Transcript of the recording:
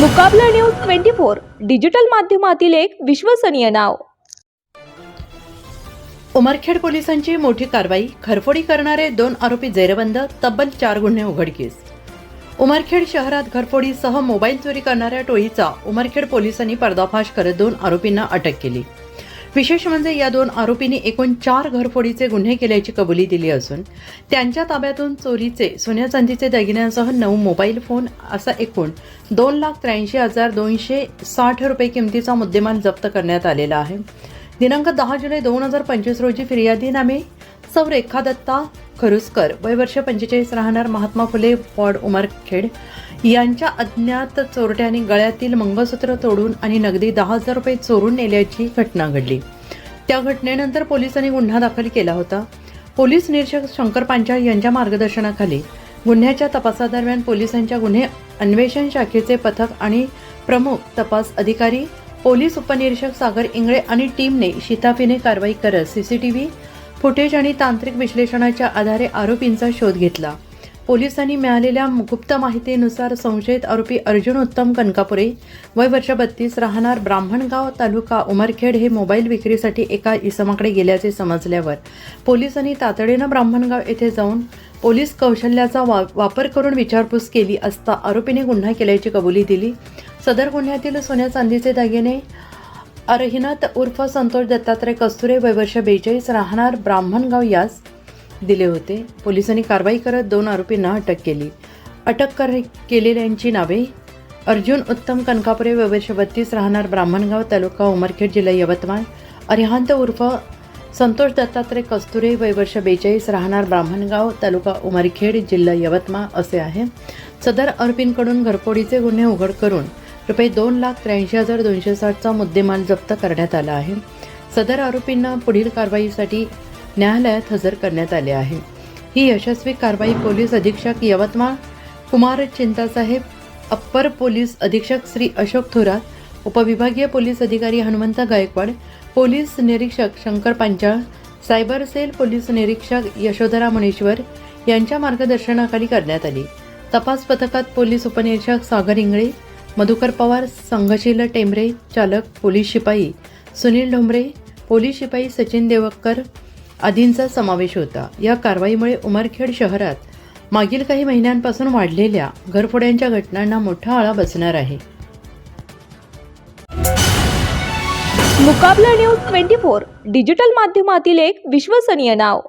Mukabla news twenty four digital माध्यमातील एक विश्वसनीय नाव. उमरखेड पोलिसांची मोठी कारवाई घरफोडी करणारे दोन आरोपी जेरबंद तब्बल चार गुन्हे उघडकीस. उमरखेड शहरात घरफोडीसह मोबाईल चोरी करणाऱ्या टोळीचा उमरखेड पोलिसांनी पर्दाफाश करत दोन आरोपींना अटक केली. विशेष म्हणजे या दोन आरोपींनी एकूण चार घरफोडीचे गुन्हे केल्याची कबुली दिली असून त्यांच्या ताब्यातून चोरीचे सोन्या चांदीचे दागिन्यांसह नऊ मोबाईल फोन असा एकूण दोन लाख त्र्याऐंशी हजार दोनशे साठ रुपये किमतीचा मुद्देमाल जप्त करण्यात आलेला आहे. दिनांक दहा जुलै दोन हजार पंचवीस रोजी फिर्यादीनामे सौ रेखा दत्ता खरुसकर. वय वर्ष पंचेचाळीस राहणार महात्मा फुले वॉर्ड उमरखेड यांच्या अज्ञात चोरट्याने गळ्यातील मंगळसूत्र तोडून आणि नगदी दहा हजार रुपये चोरून नेल्याची घटना घडली. त्या घटनेनंतर पोलिसांनी गुन्हा दाखल केला होता. पोलीस निरीक्षक शंकर पांचाळ यांच्या मार्गदर्शनाखाली गुन्ह्याच्या तपासादरम्यान पोलिसांच्या गुन्हे अन्वेषण शाखेचे पथक आणि प्रमुख तपास अधिकारी पोलीस उपनिरीक्षक सागर इंगळे आणि टीमने शिताफीने कारवाई करत सीसीटीव्ही फुटेज आणि तांत्रिक विश्लेषणाच्या आधारे आरोपींचा शोध घेतला. पोलिसांनी मिळालेल्या गुप्त माहितीनुसार संशयित आरोपी अर्जुन उत्तम कनकापुरे वय वर्ष बत्तीस राहणार ब्राह्मणगाव तालुका उमरखेड हे मोबाईल विक्रीसाठी एका इसमाकडे गेल्याचे समजल्यावर पोलिसांनी तातडीनं ब्राह्मणगाव येथे जाऊन पोलीस कौशल्याचा वा वापर करून विचारपूस केली असता आरोपीने गुन्हा केल्याची कबुली दिली. सदर गुन्ह्यातील सोन्या चांदीचे दागिने अर्हिनत उर्फ संतोष दत्तात्रय कस्तुरे वयवर्ष बेचाळीस राहणार ब्राह्मणगाव यास दिले होते. पोलिसांनी कारवाई करत दोन आरोपींना अटक केली. अटक कर केलेल्यांची नावे? अर्जुन उत्तम कनकापुरे वयवर्ष बत्तीस राहणार ब्राह्मणगाव तालुका उमरखेड जिल्हा यवतमाळ. अरिहांत उर्फ संतोष दत्तात्रय कस्तुरे वयवर्ष बेचाळीस राहणार ब्राह्मणगाव तालुका उमरखेड जिल्हा यवतमाळ असे आहे. सदर आरोपींकडून घरफोडीचे गुन्हे उघड करून रुपये दोन लाख त्र्याऐंशी हजार दोनशे साठचा मुद्देमाल जप्त करण्यात आला आहे. सदर आरोपींना पुढील कारवाईसाठी न्यायालयात हजर करण्यात आले आहे. ही यशस्वी कारवाई पोलीस अधीक्षक यवतमाळ कुमार चिंतासाहेब अप्पर पोलीस अधीक्षक श्री अशोक थोरात उपविभागीय पोलीस अधिकारी हनुमंत गायकवाड पोलीस निरीक्षक Shankar Panchal cyber cell police निरीक्षक यशोधरा मुनेश्वर यांच्या मार्गदर्शनाखाली करण्यात आली. तपास पथकात पोलीस उपनिरीक्षक सागर इंगळे मधुकर पवार संघशील टेंबरे चालक पोलीस शिपाई सुनील ढोंबरे पोलीस शिपाई सचिन देवक्कर आदींचा समावेश होता. या कारवाईमुळे उमरखेड शहरात मागील काही महिन्यांपासून वाढलेल्या घरफोड्यांच्या घटनांना मोठा आळा बसणार आहे. Mukabla news twenty four digital माध्यमातील एक विश्वसनीय नाव.